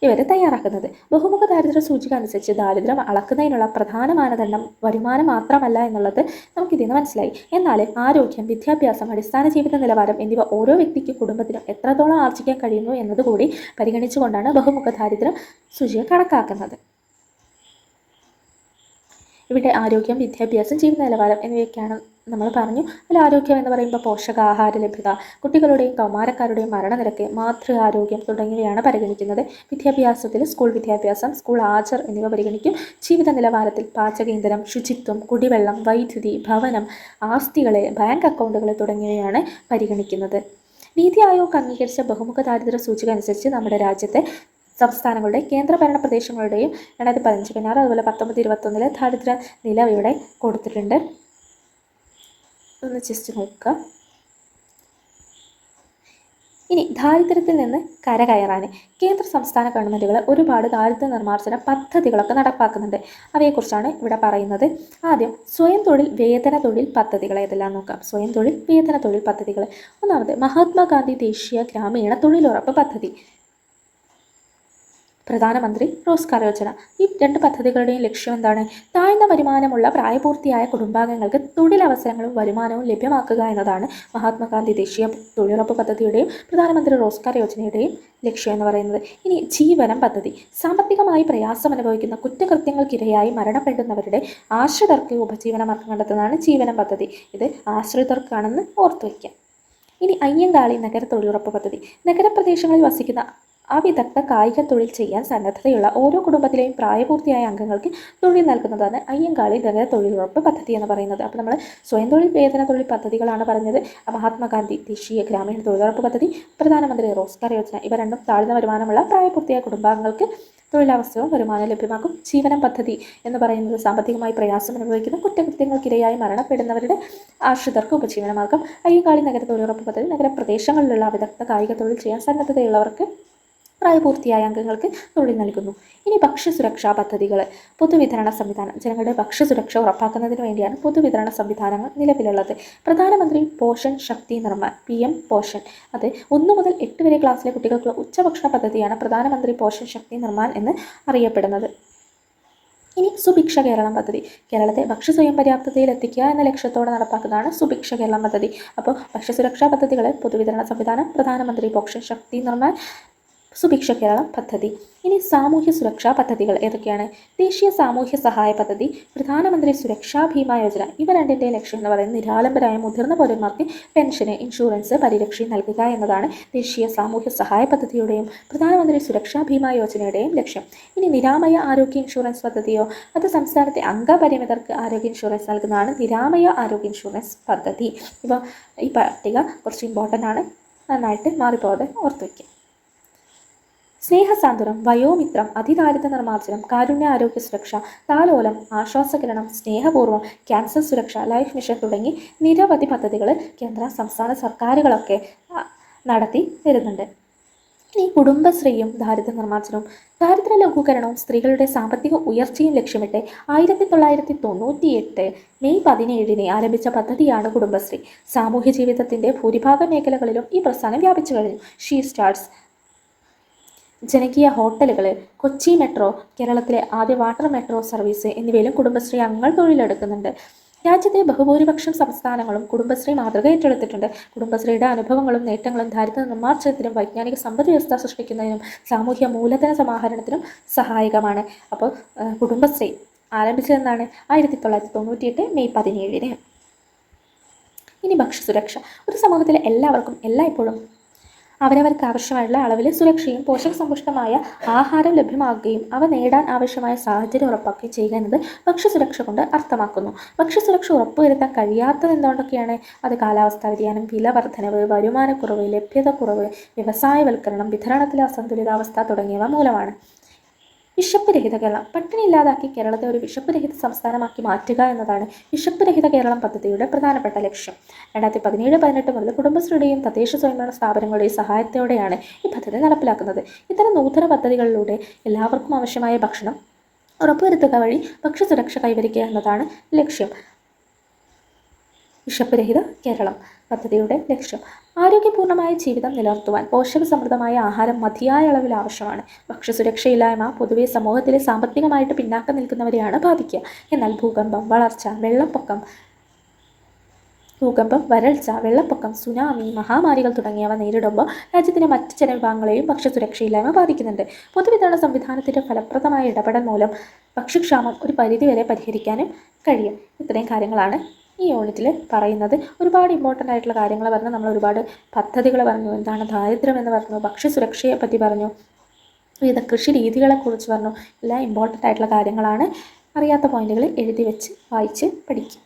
ഇവർ തയ്യാറാക്കുന്നത്. ബഹുമുഖ ദാരിദ്ര്യ സൂചിക അനുസരിച്ച് ദാരിദ്ര്യം അളക്കുന്നതിനുള്ള പ്രധാന മാനദണ്ഡം വരുമാനം മാത്രമല്ല എന്നുള്ളത് നമുക്കിതിൽ നിന്ന് മനസ്സിലായി. എന്നാൽ ആരോഗ്യം വിദ്യാഭ്യാസം അടിസ്ഥാന ജീവിത നിലവാരം എന്നിവ ഓരോ വ്യക്തിക്കും കുടുംബത്തിനും എത്രത്തോളം ആർജിക്കാൻ കഴിയുന്നു എന്നതുകൂടി പരിഗണിച്ചുകൊണ്ടാണ് ബഹുമുഖ ദാരിദ്ര്യം സൂചിക കണക്കാക്കുന്നത്. ഇവിടെ ആരോഗ്യം വിദ്യാഭ്യാസം ജീവിത നിലവാരം എന്നിവയൊക്കെയാണ് നമ്മൾ പറഞ്ഞു. അതിൽ ആരോഗ്യം എന്ന് പറയുമ്പോൾ പോഷകാഹാര ലഭ്യത കുട്ടികളുടെയും കൗമാരക്കാരുടെയും മരണനിരക്ക് മാതൃ ആരോഗ്യം തുടങ്ങിയവയാണ് പരിഗണിക്കുന്നത്. വിദ്യാഭ്യാസത്തിൽ സ്കൂൾ വിദ്യാഭ്യാസം സ്കൂൾ ആചർ എന്നിവ പരിഗണിക്കും. ജീവിത നിലവാരത്തിൽ പാചക ഇന്ധനം ശുചിത്വം കുടിവെള്ളം വൈദ്യുതി ഭവനം ആസ്തികളെ ബാങ്ക് അക്കൗണ്ടുകളെ തുടങ്ങിയവയാണ് പരിഗണിക്കുന്നത്. നീതി ആയോഗ് അംഗീകരിച്ച ബഹുമുഖ ദാരിദ്ര്യ സൂചിക അനുസരിച്ച് നമ്മുടെ രാജ്യത്തെ സംസ്ഥാനങ്ങളുടെ കേന്ദ്രഭരണ പ്രദേശങ്ങളുടെയും രണ്ടായിരത്തി പതിനഞ്ച് പതിനാറ് അതുപോലെ പത്തൊമ്പത് ഇരുപത്തൊന്നിലെ ദാരിദ്ര്യ നില ഇവിടെ കൊടുത്തിട്ടുണ്ട്. ഒന്ന് ജസ്റ്റ് നോക്കുക. ഇനി ദാരിദ്ര്യത്തിൽ നിന്ന് കരകയറാൻ കേന്ദ്ര സംസ്ഥാന ഗവൺമെന്റുകൾ ഒരുപാട് ദാരിദ്ര്യ നിർമ്മാർജന പദ്ധതികളൊക്കെ നടപ്പാക്കുന്നുണ്ട്. അവയെക്കുറിച്ചാണ് ഇവിടെ പറയുന്നത്. ആദ്യം സ്വയം തൊഴിൽ വേതന തൊഴിൽ പദ്ധതികൾ ഏതെല്ലാം നോക്കാം. സ്വയം തൊഴിൽ വേതന തൊഴിൽ പദ്ധതികൾ. ഒന്നാമത് മഹാത്മാഗാന്ധി ദേശീയ ഗ്രാമീണ തൊഴിലുറപ്പ് പദ്ധതി. പ്രധാനമന്ത്രി റോസ്കാർ യോജന ഈ രണ്ട് പദ്ധതികളുടെയും ലക്ഷ്യം എന്താണ്? താഴ്ന്ന വരുമാനമുള്ള പ്രായപൂർത്തിയായ കുടുംബാംഗങ്ങൾക്ക് തൊഴിലവസരങ്ങളും വരുമാനവും ലഭ്യമാക്കുക എന്നതാണ് മഹാത്മാഗാന്ധി ദേശീയ തൊഴിലുറപ്പ് പദ്ധതിയുടെയും പ്രധാനമന്ത്രി റോസ്കാർ യോജനയുടെയും ലക്ഷ്യം എന്ന് പറയുന്നത്. ഇനി ജീവനം പദ്ധതി. സാമ്പത്തികമായി പ്രയാസം അനുഭവിക്കുന്ന കുറ്റകൃത്യങ്ങൾക്കിരയായി മരണപ്പെടുന്നവരുടെ ആശ്രിതർക്ക് ഉപജീവനമാർഗം കണ്ടെത്തുന്നതാണ് ജീവനം പദ്ധതി. ഇത് ആശ്രിതർക്കാണെന്ന് ഓർത്തു വയ്ക്കാം ഇനി അയ്യങ്കാളി നഗര തൊഴിലുറപ്പ് പദ്ധതി. നഗരപ്രദേശങ്ങളിൽ വസിക്കുന്ന അവിദഗ്ധ കായിക തൊഴിൽ ചെയ്യാൻ സന്നദ്ധതയുള്ള ഓരോ കുടുംബത്തിലെയും പ്രായപൂർത്തിയായ അംഗങ്ങൾക്ക് തൊഴിൽ നൽകുന്നതാണ് അയ്യങ്കാളി നഗര തൊഴിലുറപ്പ് പദ്ധതി എന്ന് പറയുന്നത്. അപ്പോൾ നമ്മൾ സ്വയം തൊഴിൽ വേതന തൊഴിൽ പദ്ധതികളാണ് പറഞ്ഞത്. മഹാത്മാഗാന്ധി ദേശീയ ഗ്രാമീണ തൊഴിലുറപ്പ് പദ്ധതി പ്രധാനമന്ത്രി റോസ്ഗാർ യോജന ഇവ രണ്ടും താഴ്ന്ന വരുമാനമുള്ള പ്രായപൂർത്തിയായ കുടുംബാംഗങ്ങൾക്ക് തൊഴിലവസരവും വരുമാനം ലഭ്യമാക്കും. ജീവനം പദ്ധതി എന്ന് പറയുന്നത് സാമ്പത്തികമായി പ്രയാസം അനുഭവിക്കുന്ന കുറ്റകൃത്യങ്ങൾക്കിരയായി മരണപ്പെടുന്നവരുടെ ആശ്രിതർക്ക് ഉപജീവനമാർഗം. അയ്യങ്കാളി നഗര തൊഴിലുറപ്പ് പദ്ധതി നഗരപ്രദേശങ്ങളിലുള്ള വിദഗ്ധ കായിക തൊഴിൽ ചെയ്യാൻ സന്നദ്ധതയുള്ളവർക്ക് പ്രായപൂർത്തിയായ അംഗങ്ങൾക്ക് തൊഴിൽ നൽകുന്നു. ഇനി ഭക്ഷ്യസുരക്ഷാ പദ്ധതികൾ പൊതുവിതരണ സംവിധാനം. ജനങ്ങളുടെ ഭക്ഷ്യസുരക്ഷ ഉറപ്പാക്കുന്നതിന് വേണ്ടിയാണ് പൊതുവിതരണ സംവിധാനങ്ങൾ നിലവിലുള്ളത്. പ്രധാനമന്ത്രി പോഷൻ ശക്തി നിർമ്മാൺ പി എം പോഷൻ അത് ഒന്ന് മുതൽ എട്ട് വരെ ക്ലാസ്സിലെ കുട്ടികൾക്കുള്ള ഉച്ചഭക്ഷണ പദ്ധതിയാണ് പ്രധാനമന്ത്രി പോഷൻ ശക്തി നിർമ്മാൻ എന്ന് അറിയപ്പെടുന്നത്. ഇനി സുഭിക്ഷ കേരളം പദ്ധതി. കേരളത്തെ ഭക്ഷ്യ സ്വയം പര്യാപ്തതയിൽ എത്തിക്കുക എന്ന ലക്ഷ്യത്തോടെ നടപ്പാക്കുന്നതാണ് സുഭിക്ഷ കേരളം പദ്ധതി. അപ്പോൾ ഭക്ഷ്യസുരക്ഷാ പദ്ധതികളെ പൊതുവിതരണ സംവിധാനം പ്രധാനമന്ത്രി പോഷൻ ശക്തി നിർമ്മാൺ സുഭിക്ഷ കേരളം പദ്ധതി. ഇനി സാമൂഹ്യ സുരക്ഷാ പദ്ധതികൾ ഏതൊക്കെയാണ്? ദേശീയ സാമൂഹ്യ സഹായ പദ്ധതി പ്രധാനമന്ത്രി സുരക്ഷാ ഭീമ യോജന ഇവ രണ്ടിന്റെ ലക്ഷ്യം എന്ന് പറയുന്നത് നിരാലംബരായ മുതിർന്ന പൗരന്മാർക്ക് പെൻഷന് ഇൻഷുറൻസ് പരിരക്ഷയും നൽകുക എന്നതാണ് ദേശീയ സാമൂഹ്യ സഹായ പദ്ധതിയുടെയും പ്രധാനമന്ത്രി സുരക്ഷാ ഭീമ യോജനയുടെയും ലക്ഷ്യം. ഇനി നിരാമയ ആരോഗ്യ ഇൻഷുറൻസ് പദ്ധതിയോ? അത് സംസ്ഥാനത്തെ അംഗപരിമിതർക്ക് ആരോഗ്യ ഇൻഷുറൻസ് നൽകുന്നതാണ് നിരാമയ ആരോഗ്യ ഇൻഷുറൻസ് പദ്ധതി. ഇവ ഈ പട്ടിക കുറച്ച് ഇമ്പോർട്ടന്റ് ആണ്. നന്നായിട്ട് മാറിപ്പോകാതെ ഓർത്ത് വയ്ക്കുക സ്നേഹസാന്ത്വനം വയോമിത്രം അതിദാരിദ്ര്യ നിർമ്മാർജനം കാരുണ്യ ആരോഗ്യ സുരക്ഷ താലോലം ആശ്വാസകിരണം സ്നേഹപൂർവം ക്യാൻസർ സുരക്ഷ ലൈഫ് മിഷൻ തുടങ്ങി നിരവധി പദ്ധതികൾ കേന്ദ്ര സംസ്ഥാന സർക്കാരുകളൊക്കെ നടത്തി വരുന്നുണ്ട്. ഈ കുടുംബശ്രീയും ദാരിദ്ര്യ നിർമ്മാർജനവും ദാരിദ്ര്യ ലഘൂകരണവും സ്ത്രീകളുടെ സാമ്പത്തിക ഉയർച്ചയും ലക്ഷ്യമിട്ട് ആയിരത്തി തൊള്ളായിരത്തി തൊണ്ണൂറ്റി എട്ട് മെയ് പതിനേഴിന് ആരംഭിച്ച പദ്ധതിയാണ് കുടുംബശ്രീ. സാമൂഹ്യ ജീവിതത്തിന്റെ ഭൂരിഭാഗം മേഖലകളിലും ഈ പ്രസ്ഥാനം വ്യാപിച്ചു കഴിഞ്ഞു. ഷീ സ്റ്റാർട്സ് ജനകീയ ഹോട്ടലുകൾ കൊച്ചി മെട്രോ കേരളത്തിലെ ആദ്യ വാട്ടർ മെട്രോ സർവീസ് എന്നിവയിലും കുടുംബശ്രീ അംഗങ്ങൾ തൊഴിലെടുക്കുന്നുണ്ട്. രാജ്യത്തെ ബഹുഭൂരിപക്ഷം സംസ്ഥാനങ്ങളും കുടുംബശ്രീ മാതൃക ഏറ്റെടുത്തിട്ടുണ്ട്. കുടുംബശ്രീയുടെ അനുഭവങ്ങളും നേട്ടങ്ങളും ദാരിദ്ര്യ നിർമ്മാർജനത്തിനും വൈജ്ഞാനിക സമ്പദ് വ്യവസ്ഥ സൃഷ്ടിക്കുന്നതിനും സാമൂഹ്യ മൂലധന സമാഹരണത്തിനും സഹായകമാണ്. അപ്പോൾ കുടുംബശ്രീ ആരംഭിച്ചതെന്നാണ് ആയിരത്തി തൊള്ളായിരത്തി തൊണ്ണൂറ്റിയെട്ട് മെയ് പതിനേഴിന്. ഇനി ഭക്ഷ്യസുരക്ഷ. ഒരു സമൂഹത്തിലെ എല്ലാവർക്കും എല്ലായ്പ്പോഴും അവരവർക്ക് ആവശ്യമായുള്ള അളവിൽ സുരക്ഷയും പോഷകസമ്പുഷ്ടമായ ആഹാരം ലഭ്യമാക്കുകയും അവ നേടാൻ ആവശ്യമായ സാഹചര്യം ഉറപ്പാക്കുകയും ചെയ്യുക എന്നത് ഭക്ഷ്യസുരക്ഷ കൊണ്ട് അർത്ഥമാക്കുന്നു. ഭക്ഷ്യസുരക്ഷ ഉറപ്പുവരുത്താൻ കഴിയാത്തത് എന്തുകൊണ്ടൊക്കെയാണ്? അത് കാലാവസ്ഥാ വ്യതിയാനം വില വർധനവ് വരുമാനക്കുറവ് ലഭ്യതക്കുറവ് വ്യവസായവൽക്കരണം വിതരണത്തിലെ അസന്തുലിതാവസ്ഥ തുടങ്ങിയവ മൂലമാണ്. വിശപ്പ് രഹിത കേരളം. പട്ടിണി ഇല്ലാതാക്കി കേരളത്തെ ഒരു വിശപ്പ് രഹിത സംസ്ഥാനമാക്കി മാറ്റുക എന്നതാണ് വിശപ്പ് രഹിത കേരളം പദ്ധതിയുടെ പ്രധാനപ്പെട്ട ലക്ഷ്യം. രണ്ടായിരത്തി പതിനേഴ് പതിനെട്ട് മുതൽ കുടുംബശ്രീയുടെയും തദ്ദേശ സ്വയംഭരണ സ്ഥാപനങ്ങളുടെയും സഹായത്തോടെയാണ് ഈ പദ്ധതി നടപ്പിലാക്കുന്നത്. ഇത്തരം നൂതന പദ്ധതികളിലൂടെ എല്ലാവർക്കും ആവശ്യമായ ഭക്ഷണം ഉറപ്പുവരുത്തുക വഴി ഭക്ഷ്യസുരക്ഷ കൈവരിക്കുക എന്നതാണ് ലക്ഷ്യം. വിശപ്പ് രഹിത കേരളം പദ്ധതിയുടെ ലക്ഷ്യം. ആരോഗ്യപൂർണമായ ജീവിതം നിലനിർത്തുവാൻ പോഷകസമൃദ്ധമായ ആഹാരം മതിയായ അളവിൽ ആവശ്യമാണ്. ഭക്ഷ്യസുരക്ഷയില്ലായ്മ പൊതുവെ സമൂഹത്തിലെ സാമ്പത്തികമായിട്ട് പിന്നാക്കം നിൽക്കുന്നവരെയാണ് ബാധിക്കുക. എന്നാൽ ഭൂകമ്പം വളർച്ച വെള്ളപ്പൊക്കം ഭൂകമ്പം വരൾച്ച വെള്ളപ്പൊക്കം സുനാമി മഹാമാരികൾ തുടങ്ങിയവ നേരിടുമ്പോൾ രാജ്യത്തിന്റെ മറ്റ് ജനവിഭാഗങ്ങളെയും ഭക്ഷ്യസുരക്ഷയില്ലായ്മ ബാധിക്കുന്നുണ്ട്. പൊതുവിതരണ സംവിധാനത്തിന്റെ ഫലപ്രദമായ ഇടപെടൽ മൂലം ഭക്ഷ്യക്ഷാമം ഒരു പരിധിവരെ പരിഹരിക്കാനും കഴിയും. ഇത്രയും കാര്യങ്ങളാണ് ഈ യൂണിറ്റിൽ പറയുന്നത് ഒരുപാട് ഇമ്പോർട്ടന്റ് ആയിട്ടുള്ള കാര്യങ്ങൾ പറഞ്ഞു. നമ്മൾ ഒരുപാട് പദ്ധതികൾ പറഞ്ഞു. എന്താണ് ദാരിദ്ര്യം എന്ന് പറഞ്ഞു. ഭക്ഷ്യസുരക്ഷയെ പറ്റി പറഞ്ഞു. വിവിധ കൃഷി രീതികളെക്കുറിച്ച് പറഞ്ഞു. എല്ലാ ഇമ്പോർട്ടന്റ് ആയിട്ടുള്ള കാര്യങ്ങളാണ് അറിയാത്ത പോയിന്റുകൾ എഴുതി വെച്ച് വായിച്ച് പഠിക്കും.